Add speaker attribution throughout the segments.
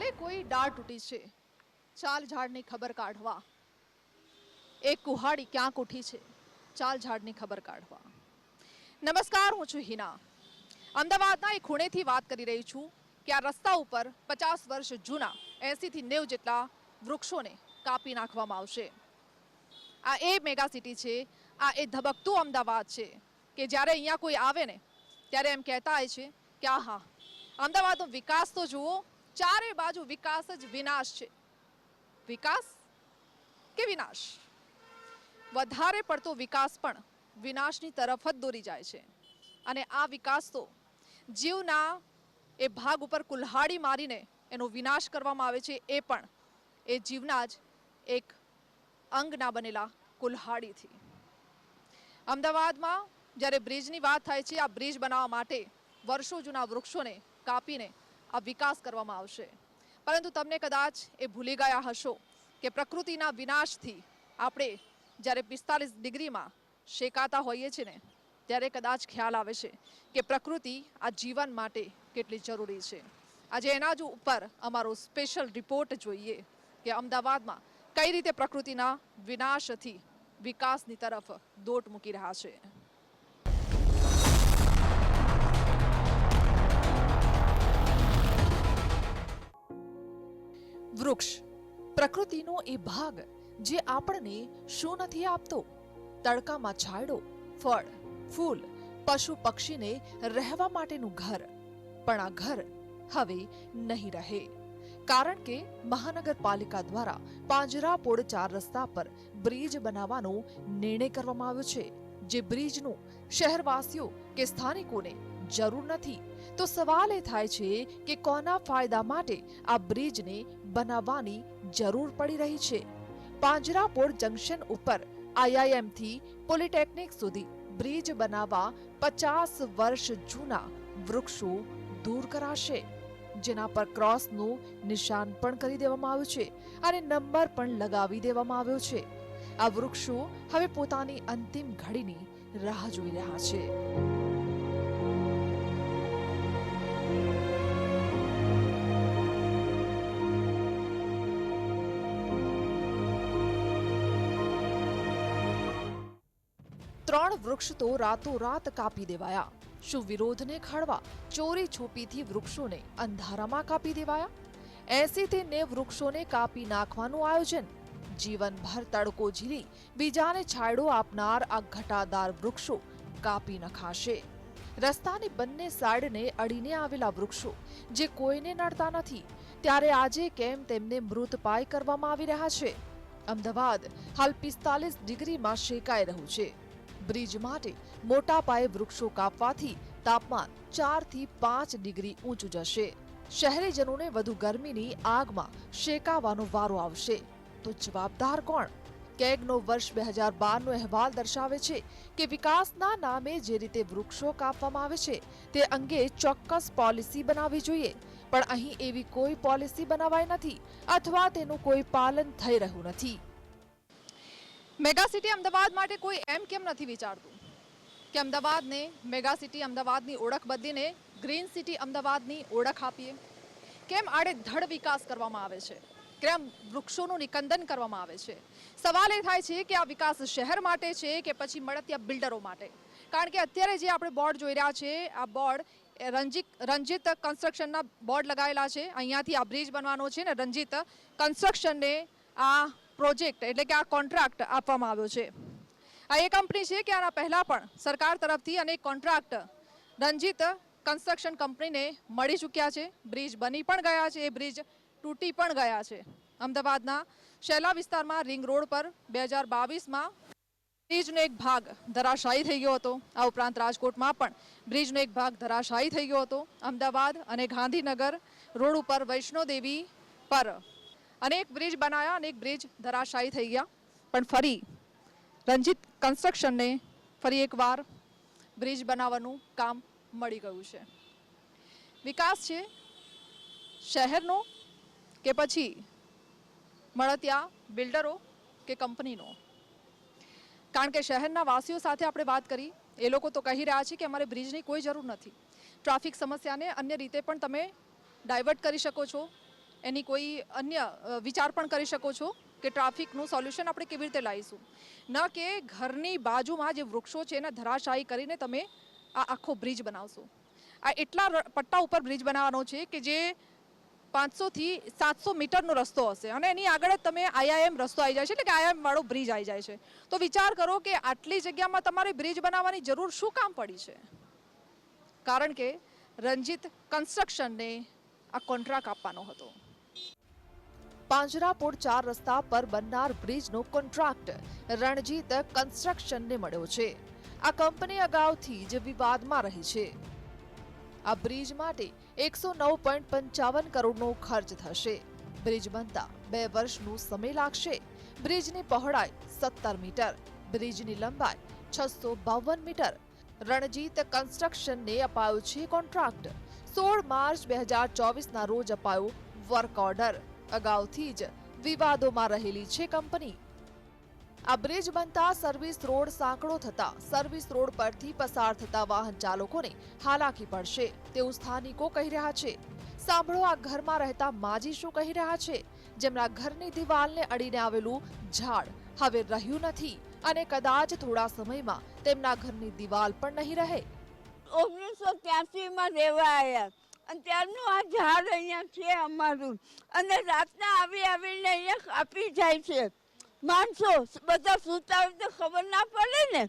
Speaker 1: ચાલે, કોઈ ડાળ તૂટી છે. ચાલ ઝાડની ખબર કાઢવા. એક કુહાડી ક્યાંક ઉઠી છે. ચાલ ઝાડની ખબર કાઢવા. નમસ્કાર, હું છું હિના. અમદાવાદના એક ખૂણેથી વાત કરી રહી છું કે આ રસ્તા ઉપર પચાસ વર્ષ જૂના, એંસીથી નેવ જેટલા વૃક્ષોને કાપી નાખવામાં આવશે. આ એ મેગા સિટી છે, આ એ ધબકતું અમદાવાદ છે, કે જ્યારે અહીંયા કોઈ આવે ને, ત્યારે એમ કહેતા હોય છે કે આ હા અમદાવાદનો વિકાસ તો જુઓ ચારે બાજુ વિકાસ જ વિનાશ છે. વિકાસ કે વિનાશ? વધારે પડતો વિકાસ પણ વિનાશની તરફ જ દોરી જાય છે. અને આ વિકાસ તો જીવના એ ભાગ ઉપર કુલ્હાડી મારીને એનો વિનાશ કરવામાં આવે છે એ પણ એ જીવના જ એક અંગના બનેલા કુલ્હાડીથી. અમદાવાદમાં જ્યારે બ્રિજની વાત થાય છે, આ બ્રિજ બનાવવા માટે વર્ષો જૂના વૃક્ષોને કાપીને આ વિકાસ કરવામાં આવશે. પરંતુ તમને કદાચ એ ભૂલી ગયા હશો કે પ્રકૃતિના વિનાશથી આપણે જ્યારે પિસ્તાલીસ ડિગ્રીમાં શેકાતા હોઈએ છીએ ને, ત્યારે કદાચ ખ્યાલ આવે છે કે પ્રકૃતિ આ જીવન માટે કેટલી જરૂરી છે. આજે એના જ ઉપર અમારો સ્પેશિયલ રિપોર્ટ જોઈએ કે અમદાવાદમાં કઈ રીતે પ્રકૃતિના વિનાશથી વિકાસની તરફ દોટ મૂકી રહ્યા છે. વૃક્ષ. પ્રકૃતિનો એ ભાગ જે આપણને શું નથી આપતો? તડકામાં છાંયડો, ફળ, ફૂલ, પશુ પક્ષીને રહેવા માટેનું ઘર. પણ આ ઘર હવે નહીં રહે. કારણ કે મહાનગરપાલિકા દ્વારા પાંજરાપોળ ચાર રસ્તા પર બ્રિજ બનાવવાનો નિર્ણય કરવામાં આવ્યો છે, જે બ્રિજનું શહેરવાસીઓ કે સ્થાનિકોને જરૂર નથી. તો સવાલ એ થાય છે કે કોના ફાયદા માટે આ બ્રિજને બનાવવાની જરૂર પડી રહી છે? પાંજરાપોળ જંકશન ઉપર આઈઆઈએમથી પોલિટેકનિક સુધી બ્રિજ બનાવવા પચાસ વર્ષ જૂના વૃક્ષો દૂર કરાશે, જેના પર ક્રોસનું નિશાન પણ કરી દેવામાં આવ્યું છે અને નંબર પણ લગાવી દેવામાં આવ્યો છે. આ વૃક્ષો હવે પોતાની અંતિમ ઘડીની રાહ જોઈ રહ્યા છે. ત્રણ વૃક્ષ તો રાતોરાત કાપી દેવાયા. શું વિરોધને ખાળવા ચોરી છોપીથી વૃક્ષોને અંધારામાં કાપી દેવાયા? એસી થી નેવ વૃક્ષોને કાપી નાખવાનું આયોજન? જીવનભર તડકો ઝીલી બીજાને છાંયડો આપનાર આ ઘટાદાર વૃક્ષો કાપી નખાશે. રસ્તાની બંને સાઈડને અડીને આવેલા વૃક્ષો જે કોઈને નડતા નથી, ત્યારે આજે કેમ તેમને મૃતપાય કરવામાં આવી રહ્યા છે? અમદાવાદ, હાલ પિસ્તાલીસ ડિગ્રીમાં શેકાઈ રહ્યું છે. બ્રિજ માટે મોટા પાયે વૃક્ષો કાપવાથી તાપમાન ચારથી પાંચ ડિગ્રી ઊંચું જશે. શહેરીજનોને વધુ ગરમીની આગમાં શેકાવાનો વારો આવશે. તો જવાબદાર કોણ? કેગનો વર્ષ બે હજાર બારનો અહેવાલ દર્શાવે છે કે વિકાસના નામે જે રીતે વૃક્ષો કાપવામાં આવે છે, તે અંગે ચોક્કસ પોલિસી બનાવવી જોઈએ. પણ અહીં એવી કોઈ પોલિસી બનાવાઈ નથી અથવા તેનું કોઈ પાલન થઈ રહ્યું નથી. મેગા સિટી અમદાવાદ માટે કોઈ એમ કેમ નથી વિચારતું? કે અમદાવાદને, મેગા સિટી અમદાવાદની ઓળખ બદલીને ગ્રીન સિટી અમદાવાદની ઓળખ આપીએ? કેમ આડેધડ વિકાસ કરવામાં આવે છે? કેમ વૃક્ષોનું નિકંદન કરવામાં આવે છે? સવાલ એ થાય છે કે આ વિકાસ શહેર માટે છે કે પછી મળતિયા બિલ્ડરો માટે? કારણ કે અત્યારે જે આપણે બોર્ડ જોઈ રહ્યા છે, આ બોર્ડ રંજીત રંજીત કન્સ્ટ્રક્શનના બોર્ડ લગાવેલા છે. અહીંયાથી આ બ્રિજ બનવાનો છે ને રંજીત કન્સ્ટ્રક્શનને આ પ્રોજેક્ટ એટલે કે આ કોન્ટ્રાક્ટ આપવામાં આવ્યો છે. આ એ કંપની છે કે આના પહેલાં પણ સરકાર તરફથી અનેક કોન્ટ્રાક્ટ રંજીત કન્સ્ટ્રક્શન કંપનીને મળી ચૂક્યા છે. બ્રિજ બની પણ ગયા છે, એ બ્રિજ તૂટી પણ ગયા છે. અમદાવાદના શેલા વિસ્તારમાં રિંગ રોડ પર બે હજાર બાવીસમાં બ્રિજનો એક ભાગ ધરાશાયી થઈ ગયો હતો. આ ઉપરાંત રાજકોટમાં પણ બ્રિજનો એક ભાગ ધરાશાયી થઈ ગયો હતો. અમદાવાદ અને ગાંધીનગર રોડ ઉપર વૈષ્ણોદેવી પર અનેક બ્રિજ બનાવ્યા અનેક બ્રિજ ધરાશાયી થઈ ગયા. પણ ફરી રંજીત કન્સ્ટ્રક્શનને ફરી એકવાર બ્રિજ બનાવવાનું કામ મળી ગયું છે. વિકાસ છે શહેરનો કે પછી મળતિયા બિલ્ડરો કે કંપનીનો? કારણ કે શહેરના વાસીઓ સાથે આપણે વાત કરી, એ લોકો તો કહી રહ્યા છે કે અમારે બ્રિજની કોઈ જરૂર નથી. ટ્રાફિક સમસ્યાને અન્ય રીતે પણ તમે ડાયવર્ટ કરી શકો છો. એની કોઈ અન્ય વિચાર પણ કરી શકો છો કે ટ્રાફિકનું સોલ્યુશન આપણે કેવી રીતે લાવીશું. ન કે ઘરની બાજુમાં જે વૃક્ષો છે એના ધરાશાયી કરીને તમે આ આખો બ્રિજ બનાવશો. આ એટલા પટ્ટા ઉપર બ્રિજ બનાવવાનો છે કે જે પાંચસોથી સાતસો મીટરનો રસ્તો હશે અને એની આગળ જ તમે આઈઆઈએમ રસ્તો આવી જાય છે એટલે કે આઈઆઈએમવાળો બ્રિજ આવી જાય છે. તો વિચાર કરો કે આટલી જગ્યામાં તમારે બ્રિજ બનાવવાની જરૂર શું કામ પડી છે? કારણ કે રંજીત કન્સ્ટ્રક્શનને આ કોન્ટ્રાક્ટ આપવાનો હતો.
Speaker 2: પાંજરાપોળ ચાર રસ્તા પર બનનાર બ્રિજનો કોન્ટ્રાક્ટ. રણજીત કન્સ્ટ્રક્શનને મળ્યો છે. આ કંપની અગાઉથી જ વિવાદમાં રહી છે. આ બ્રિજ માટે એકસો નવ પોઈન્ટ પંચાવન કરોડનો ખર્ચ થશે. બ્રિજ બનતા બે વર્ષનો સમય લાગશે. બ્રિજની પહોળાઈ સત્તર મીટર, બ્રિજની લંબાઈ છસો બાવન મીટર. રણજીત કન્સ્ટ્રક્શનને અપાયો છે કોન્ટ્રાક્ટ. સોળ માર્ચ બે હજાર ચોવીસના રોજ અપાયો વર્ક ઓર્ડર. અગાઉથી જ વિવાદોમાં રહેલી છે કંપની. આ બ્રિજ બનતા સર્વિસ રોડ સાંકડો થતા સર્વિસ રોડ પરથી પસાર થતા વાહન ચાલકોને હાલાકી પડશે. તેવું સ્થાનિકો કહી રહ્યા છે. સાંભળો, આ ઘરમાં રહેતા માજી શું કહી રહ્યા છે. જેમના ઘરની દિવાલને અડીને આવેલું ઝાડ હવે રહ્યું નથી અને કદાચ થોડા સમયમાં તેમના ઘરની દિવાલ પણ નહીં રહે.
Speaker 3: ઓગણીસો ત્યાસીમાં રહેવા આવ્યા અને ત્યારનું આ ઝાડ અહીંયા છે અમારું. અને રાતના આવી આવીને અહીંયા કાપી જાય છે. માણસો બધા સૂતા હોય તો ખબર ના પડે ને.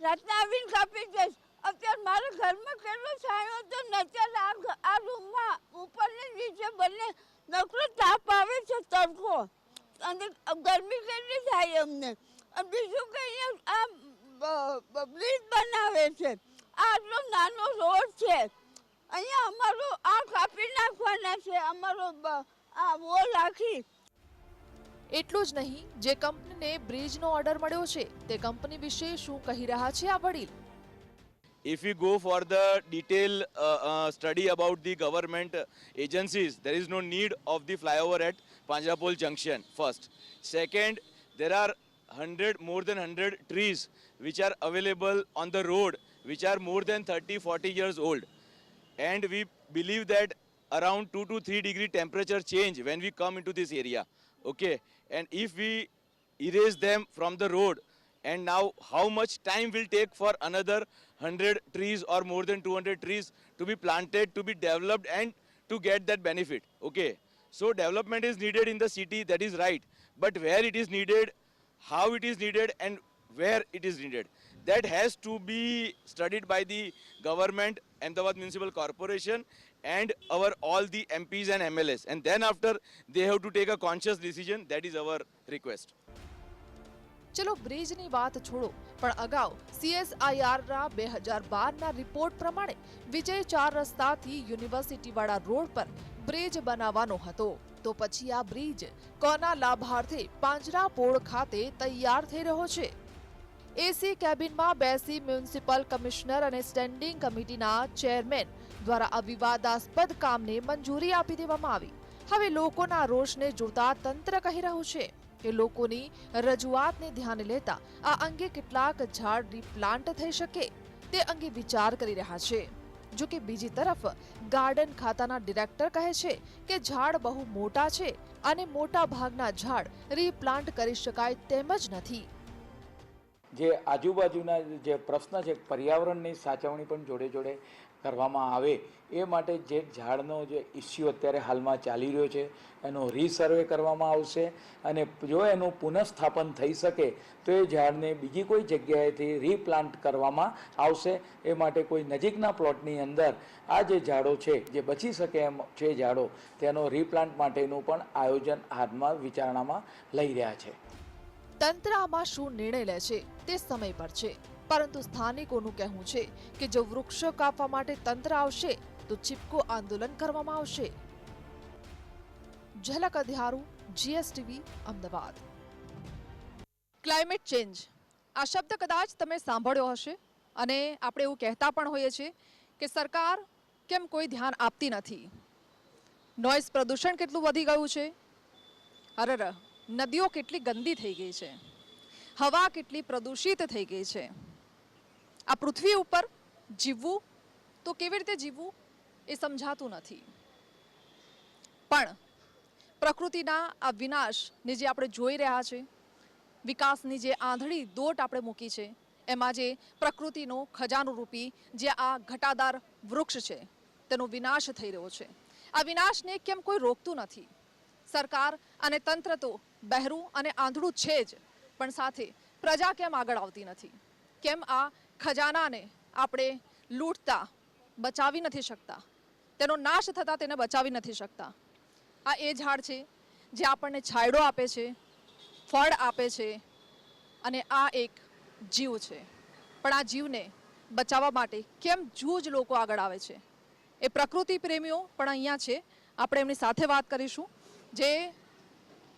Speaker 3: રાતના આવીને કાપી જાય અત્યારે મારા ઘરમાં કેટલો છાંયો તો નચર આ આ રૂમમાં ઉપર ને નીચે બંને નકરો તાપ આવે છે તડકો. અને ગરમી કેટલી થાય અમને. અને બીજું કે અહીંયા આ બ્રિજ બનાવે છે. આ આટલો નાનો રોડ છે. અહીંયા અમારો આ કાપી નાખવાના છે અમારો આ વોલ આખી
Speaker 2: એટલું જ નહીં જે કંપનીને બ્રિજનો ઓર્ડર મળ્યો છે તે કંપની વિશે શું કહી રહ્યા છે આ વડીલ
Speaker 4: if we go for the detail uh, uh, study about the government uh, agencies, there is no need of the flyover at Panjapol Junction. First, second, there are hundred more than hundred trees which are available on the road, which are more than 30, 40 years old, and we believe that around two to three degree temperature change when we come into this area. Okay, and if we erase them from the road and now how much time will take for another 100 trees or more than 200 trees to be planted to be developed and to get that benefit okay so development is needed in the city that is right but where it is needed how it is needed and where it is needed that has to be studied by the government ahmedabad municipal corporation and our all the mps and mls and then after they have to take a conscious decision that is our request
Speaker 2: ચલો બ્રિજની વાત છોડો પણ અગાઉ સીએસઆઈઆરના બે હજાર બારના report પ્રમાણે વિજય ચાર રસ્તાથી યુનિવર્સિટીવાળા રોડ પર બ્રિજ બનાવવાનો હતો તો પછી આ બ્રિજ કોના લાભાર્થે પાંજરાપોળ ખાતે તૈયાર થઈ રહ્યો છે એસી કેબિનમાં બેસી મ્યુનિસિપલ કમિશનર અને સ્ટેન્ડિંગ કમિટીના ચેરમેન દ્વારા આ વિવાદાસ્પદ કામને મંજૂરી આપી દેવામાં આવી. હવે લોકોના રોષને જોતા તંત્ર કહી રહ્યું છે કે લોકોની રજૂઆતને ધ્યાને લેતા આ અંગે કેટલાક ઝાડ રીપ્લાન્ટ થઈ શકે તે અંગે વિચાર કરી રહ્યા છે. જો કે બીજી તરફ ગાર્ડન ખાતાના ડિરેક્ટર કહે છે કે ઝાડ બહુ મોટા છે અને મોટા ભાગના ઝાડ રીપ્લાન્ટ કરી શકાય તેમ જ નથી.
Speaker 5: જે આજુબાજુના જે પ્રશ્ન છે, પર્યાવરણની સાચવણી પણ જોડે જોડે કરવામાં આવે, એ માટે જે ઝાડનો જે ઇસ્યુ અત્યારે હાલમાં ચાલી રહ્યો છે, એનો રીસર્વે કરવામાં આવશે અને જો એનું પુનઃસ્થાપન થઈ શકે, તો એ ઝાડને બીજી કોઈ જગ્યાએથી રીપ્લાન્ટ કરવામાં આવશે. એ માટે કોઈ નજીકના પ્લોટની અંદર આ જે ઝાડો છે, જે બચી શકે એમ છે ઝાડો, તેનો રીપ્લાન્ટ માટેનું પણ આયોજન હાથમાં વિચારણામાં લઈ રહ્યા છે.
Speaker 2: તંત્ર આમાં શું નિર્ણય લે છે તે સમય પર છે. પરંતુ સ્થાનિકોનું કહેવું છે કે જો વૃક્ષો કાપવા માટે તંત્ર આવશે, તો ચીપકો આંદોલન કરવામાં આવશે. Zalak Adhyaru, GSTV, Ahmedabad.
Speaker 1: Climate change આ શબ્દ કદાચ તમે સાંભળ્યો હશે અને આપણે એવું કહેતા પણ હોઈએ છીએ કે સરકાર કેમ કોઈ ધ્યાન આપતી નથી. નોઇઝ પ્રદૂષણ કેટલું વધી ગયું છે? અરર નદીઓ કેટલી ગંદી થઈ ગઈ છે. હવા કેટલી પ્રદૂષિત થઈ ગઈ છે. આ પૃથ્વી ઉપર જીવવું તો કેવી રીતે જીવવું એ સમજાતું નથી. પણ પ્રકૃતિના આ વિનાશને જે આપણે જોઈ રહ્યા છે, વિકાસની જે આંધળી દોટ આપણે મૂકી છે, એમાં જે પ્રકૃતિનો ખજાનો રૂપી જે આ ઘટાદાર વૃક્ષ છે, તેનો વિનાશ થઈ રહ્યો છે. આ વિનાશને કેમ કોઈ રોકતું નથી? સરકાર અને તંત્ર તો બહેરું અને આંધળું છે જ, પણ સાથે પ્રજા કેમ આગળ આવતી નથી? કેમ આ ખજાનાને આપણે લૂંટતા, બચાવી નથી શકતા? તેનો નાશ થતાં તેને બચાવી નથી શકતા? આ એ ઝાડ છે, જે આપણને છાંયડો આપે છે, ફળ આપે છે, અને આ એક જીવ છે. પણ આ જીવને બચાવવા માટે કેમ જૂજ લોકો આગળ આવે છે? એ પ્રકૃતિ પ્રેમીઓ પણ અહીંયા છે. આપણે એમની સાથે વાત કરીશું. જે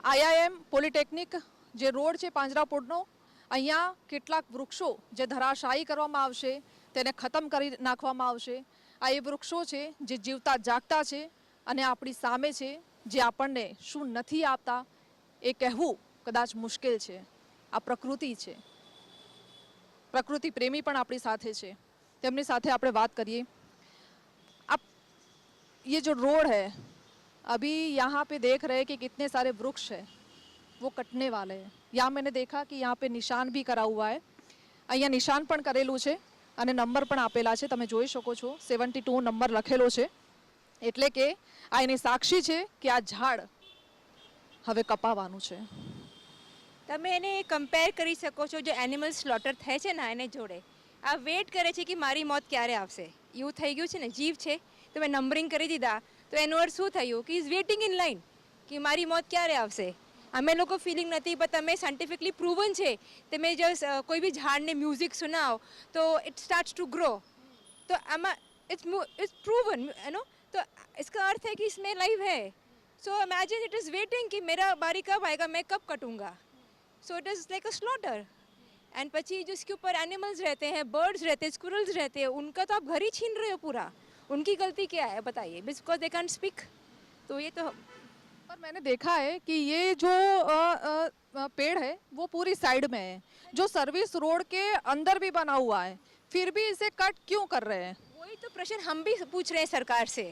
Speaker 1: આઈઆઈએમ પોલિટેકનિક જે રોડ છે પાંજરાપોળનો, અહીંયા કેટલાક વૃક્ષો જે ધરાશાયી કરવામાં આવશે, તેને ખતમ કરી નાખવામાં આવશે. આ એ વૃક્ષો છે જે જીવતા જાગતા છે અને આપણી સામે છે જે આપણને શું નથી આપતા એ કહેવું કદાચ મુશ્કેલ છે. આ પ્રકૃતિ છે. પ્રકૃતિ પ્રેમી પણ આપણી સાથે છે. તેમની સાથે આપણે વાત કરીએ. આ, એ જો રોડ હૈ अभी यहाँ पे देख रहे हैं कि कितने सारे वृक्ष है वो कटने वाले हैं यहाँ मैंने देखा कि यहाँ पे निशान भी करा हुआ है અહીંયા નિશાન પણ કરેલું છે અને નંબર પણ આપેલા છે તમે જોઈ શકો છો સેવન્ટી ટુ નંબર લખેલો છે એટલે કે આ એની સાક્ષી છે કે આ ઝાડ હવે કપાવાનું છે
Speaker 6: તમે એને કમ્પેર કરી શકો છો જો એનિમલ સ્લોટર થાય છે ને એને જોડે આ વેટ કરે છે કે મારી મોત ક્યારે આવશે એવું થઈ ગયું છે ને જીવ છે તો મેં નંબરિંગ કરી દીધા તો એનો અર્થ શું થયું કે ઇઝ વેટિંગ ઇન લાઈન કે મારી મોત ક્યારે આવશે અમે લોકો ફિલિંગ નથી પણ તમે સાયન્ટિફિકલી પ્રૂવન છે તમે જો સ- કોઈ બી ઝાડને મ્યુઝિક સુનાવો તો ઇટ સ્ટાર્ટ ટુ ગ્રો तो आमा it's it's proven you know तो इसका अर्थ है कि इसमें लाइव है so imagine it is waiting कि मेरा बारी कब आएगा मैं कब कटूंगा so it is like a slaughter and પછી जो इसके ऊपर एनिमल्स रहते हैं बर्ड्स रहते हैं स्क्विरल्स रहते हैं उनका तो आप घर ही छीन रहे हो पूरा उनकी गलती क्या है बताइए। बिकॉज़ दे कैंट स्पीक तो ये तो
Speaker 1: पर मैंने देखा है कि ये जो अ, अ, पेड़ है वो पूरी साइड में है। जो सर्विस रोड के अंदर भी बना हुआ है फिर भी इसे कट क्यों कर रहे हैं?
Speaker 6: वही तो प्रश्न हम भी पूछ रहे हैं सरकार से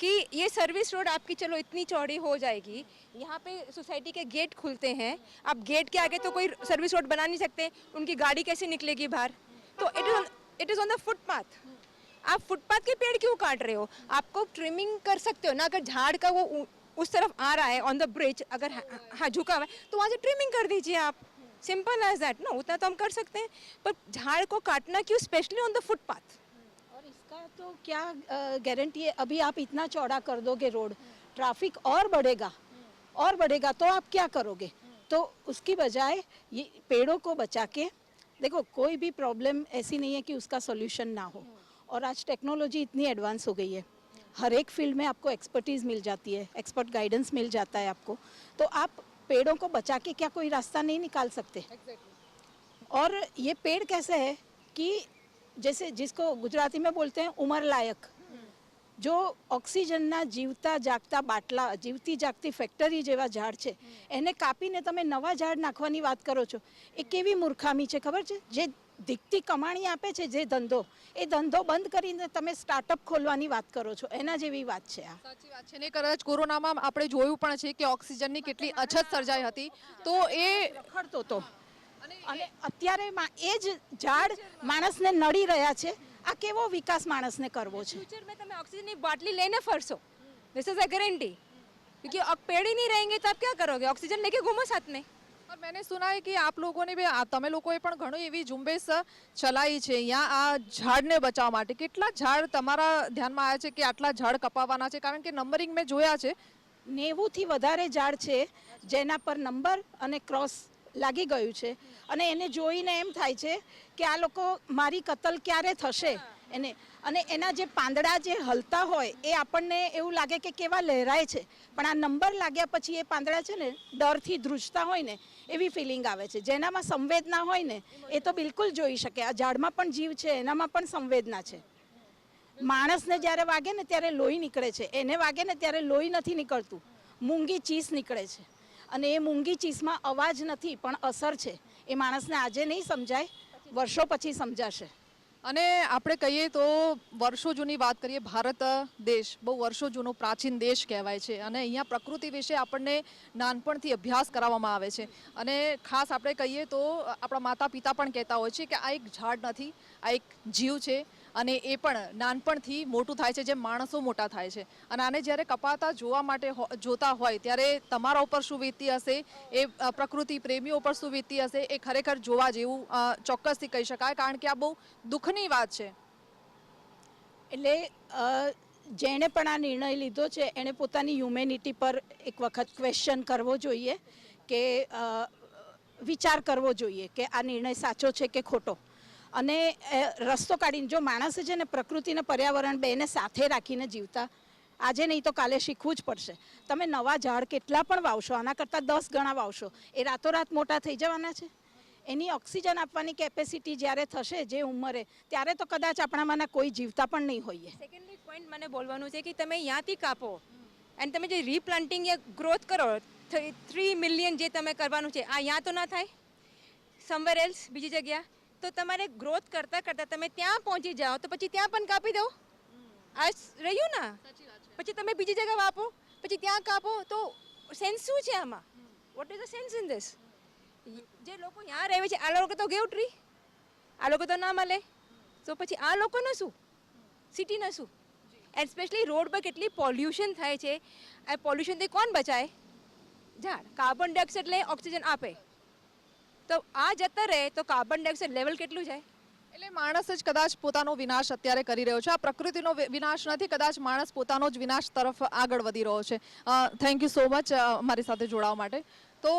Speaker 6: कि ये सर्विस रोड आपकी चलो इतनी चौड़ी हो जाएगी यहाँ पे सोसाइटी के गेट खुलते हैं आप गेट के आगे तो कोई सर्विस रोड बना नहीं सकते उनकी गाड़ी कैसे निकलेगी बाहर? तो it is on it is on the footpath आप फुटपाथ के पेड़ क्यों काट रहे हो? आपको ट्रिमिंग कर सकते हो ना, अगर झाड़ का वो उस तरफ़ आ रहा है ऑन द ब्रिज अगर हाँ झुका हुआ है तो वहाँ से ट्रिमिंग कर दीजिए आप। सिंपल एज दैट ना, उतना तो हम कर सकते हैं, पर झाड़ को काटना क्यों स्पेशली ऑन द फुटपाथ
Speaker 7: और इसका तो क्या गारंटी है? अभी आप इतना चौड़ा कर दोगे रोड ट्रैफ़िक और बढ़ेगा और बढ़ेगा तो आप क्या करोगे? तो उसकी बजाय ये पेड़ों को बचा के, देखो, कोई भी प्रॉब्लम ऐसी नहीं है कि उसका सॉल्यूशन ना हो। और आज टेक्नोलॉजी इतनी एडवांस हो गई है हर एक फील्ड में आपको एक्सपर्टीज़ मिल जाती है एक्सपर्ट गाइडेंस मिल जाता है आपको तो आप पेड़ों को बचा के क्या कोई रास्ता नहीं निकाल सकते और ये पेड़ कैसे है कि जैसे जिसको गुजराती में बोलते हैं उमर लायक જો ઓક્સિજનના જીવતા જાગતા બાટલા જીવતી જાગતી ફેક્ટરી જેવા ઝાડ છે એને કાપીને તમે નવા ઝાડ નાખવાની વાત કરો છો એ કેવી મૂર્ખામી છે ખબર છે જે ધીકતી કમાણી આપે છે જે ધંધો એ ધંધો બંધ કરીને તમે સ્ટાર્ટઅપ ખોલવાની વાત કરો છો. એના જેવી વાત છે આ.
Speaker 1: સાચી વાત છે. ને કદાચ કોરોનામાં આપણે જોયું પણ છે કે ઓક્સિજનની કેટલી અછત સર્જાઈ હતી. તો એ
Speaker 7: રખડતો હતો અને અત્યારે એ જ ઝાડ માણસને નડી રહ્યા છે. આ કેવો વિકાસ માણસને કરવો છે?
Speaker 6: ફ્યુચરમાં તમે ઓક્સિજનની બાટલી લઈને ફરશો. દિસ ઇઝ અ ગેરંટી ક્યોંકि अब पेड़ ही તો रहेंगे तो आप ઓક્સિજન करोगे ऑक्सीजन लेके घूमो साथ
Speaker 1: और मैंने सुना है कि आप लोगों ने भी આ તમે લોકોએ પણ ઘણી એવી ઝુંબેશ ચલાવી છે અહીંયા આ ઝાડને બચાવવા માટે કેટલા ઝાડ તમારા ધ્યાનમાં આવ્યા છે કે આટલા ઝાડ કપાવવાના છે કારણ કે નંબરિંગ મેં જોયા છે
Speaker 7: નેવુંથી વધારે ઝાડ છે જેના પર નંબર અને ક્રોસ લાગી ગયું છે અને એને જોઈને એમ થાય છે કે આ લોકો મારી કતલ ક્યારે થશે એને અને એના જે પાંદડા જે હલતા હોય એ આપણને એવું લાગે કે કેવા લહેરાય છે. પણ આ નંબર લાગ્યા પછી એ પાંદડા છે ને ડરથી ધ્રુજતા હોય ને એવી ફિલિંગ આવે છે. જેનામાં સંવેદના હોય ને એ તો બિલકુલ જોઈ શકે. આ ઝાડમાં પણ જીવ છે, એનામાં પણ સંવેદના છે. માણસને જ્યારે વાગે ને ત્યારે લોહી નીકળે છે. એને વાગે ને ત્યારે લોહી નથી નીકળતું. મૂંગી ચીસ નીકળે છે. અને એ મૂંગી ચીસમાં અવાજ નથી, પણ અસર છે. એ માણસને આજે નહીં સમજાય, વર્ષો પછી સમજાશે.
Speaker 1: અને આપણે કહીએ તો વર્ષો જૂની વાત કરીએ, ભારત દેશ બહુ વર્ષો જૂનો પ્રાચીન દેશ કહેવાય છે અને અહીંયા પ્રકૃતિ વિશે આપણને નાનપણથી અભ્યાસ કરાવવામાં આવે છે. અને ખાસ આપણે કહીએ તો આપણા માતા પિતા પણ કહેતા હોય છે કે આ એક ઝાડ નથી, આ એક જીવ છે. અને એ પણ નાનપણથી મોટું થાય છે, જેમ માણસો મોટા થાય છે. અને આને જ્યારે કપાતા જોવા માટે જોતા હોય, ત્યારે તમારા ઉપર શું વીતતી હશે? એ પ્રકૃતિ, પ્રેમીઓ પર શું વીતતી હશે? એ ખરેખર જોવા જેવું ચોક્કસથી કહી શકાય, કારણ કે આ બહુ દુઃખની વાત છે.
Speaker 7: એટલે જેણે પણ આ નિર્ણય લીધો છે, એણે પોતાની હ્યુમેનિટી પર એક વખત ક્વેશ્ચન કરવો જોઈએ કે વિચાર કરવો જોઈએ કે આ નિર્ણય સાચો છે કે ખોટો. અને રસ્તો કાઢીને જો માણસે છે ને પ્રકૃતિને પર્યાવરણ બેને સાથે રાખીને જીવતા, આજે નહીં તો કાલે શીખવું જ પડશે. તમે નવા ઝાડ કેટલા પણ વાવશો, આના કરતાં દસ ગણા વાવશો, એ રાતોરાત મોટા થઈ જવાના છે? એની ઓક્સિજન આપવાની કેપેસિટી જ્યારે થશે, જે ઉંમરે, ત્યારે તો કદાચ આપણામાંના કોઈ જીવતા પણ નહીં હોઈએ.
Speaker 6: સેકન્ડલી પોઈન્ટ મને બોલવાનું છે કે તમે અહીંયાથી કાપો અને તમે જે રીપ્લાન્ટિંગ એ ગ્રોથ કરો થ્રી મિલિયન જે તમે કરવાનું છે, આ અહીંયા તો ના થાય? સમવેર એલ્સ બીજી જગ્યા? તો તમારે ગ્રોથ કરતાં કરતાં તમે ત્યાં પહોંચી જાઓ તો પછી ત્યાં પણ કાપી દો. આ રહ્યું ને? પછી તમે બીજી જગ્યા વાપો પછી ત્યાં કાપો તો સેન્સ શું છે આમાં? What is the sense in this જે લોકો ત્યાં રહે છે આ લોકો તો ગેવ ટ્રી આ લોકો તો ના મળે. તો પછી આ લોકોનું શું? સિટીના શું? એન્ડ સ્પેશિયલી રોડ પર કેટલી પોલ્યુશન થાય છે. આ પોલ્યુશનથી કોણ બચાય? ઝાડ. કાર્બન ડાયોક્સાઇડ લઈ ઓક્સિજન આપે. તો આ જતા રહે તો કાર્બન ડાયોક્સાઇડ લેવલ કેટલું જાય
Speaker 1: એટલે માણસ જ કદાચ પોતાનો વિનાશ અત્યારે કરી રહ્યો છે. આ પ્રકૃતિનો વિનાશ નથી, કદાચ માણસ પોતાનો જ વિનાશ તરફ આગળ વધી રહ્યો છે. થેન્ક યુ સો મચ મારી સાથે જોડાવા માટે. તો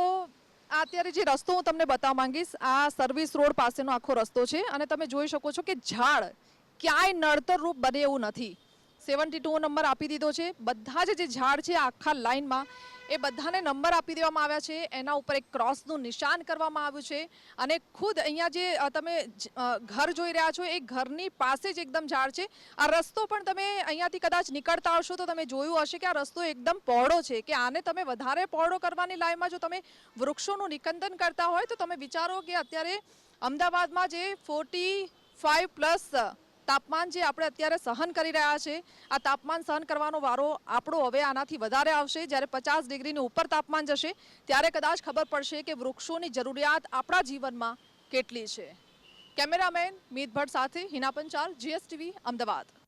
Speaker 1: અત્યારે જે રસ્તો હું તમને બતાવવા માંગીશ, આ સર્વિસ રોડ પાસેનો આખો રસ્તો છે અને તમે જોઈ શકો છો કે ઝાડ ક્યાંય નડતર રૂપ બને એવું નથી. સેવન્ટી ટુ નંબર આપી દીધો છે. બધા જ જે ઝાડ છે આખા લાઇનમાં એ બધાને નંબર આપી દેવામાં આવ્યા છે. એના ઉપર એક ક્રોસનું નિશાન કરવામાં આવ્યું છે. અને ખુદ અહીંયા જે તમે ઘર જોઈ રહ્યા છો, એ ઘરની પાસે જ એકદમ ઝાડ છે. આ રસ્તો પણ તમે અહીંયાથી કદાચ નીકળતા હશો તો તમે જોયું હશે કે આ રસ્તો એકદમ પહોળો છે કે આને તમે વધારે પહોળો કરવાની લાઈનમાં જો તમે વૃક્ષોનું નિકંદન કરતા હોય તો તમે વિચારો કે અત્યારે અમદાવાદમાં જે ફોર્ટી ફાઇવ પ્લસ તાપમાન જે આપણે અત્યારે સહન કરી રહ્યા છે, આ તાપમાન સહન કરવાનો વારો આપણો હવે આનાથી વધારે આવશે. જ્યારે પચાસ ડિગ્રીની ઉપર તાપમાન જશે, ત્યારે કદાચ ખબર પડશે કે વૃક્ષોની જરૂરિયાત આપણા જીવનમાં કેટલી છે. કેમેરામેન મીત ભટ્ટ સાથે હિના પંચાલ, જીએસટીવી, અમદાવાદ.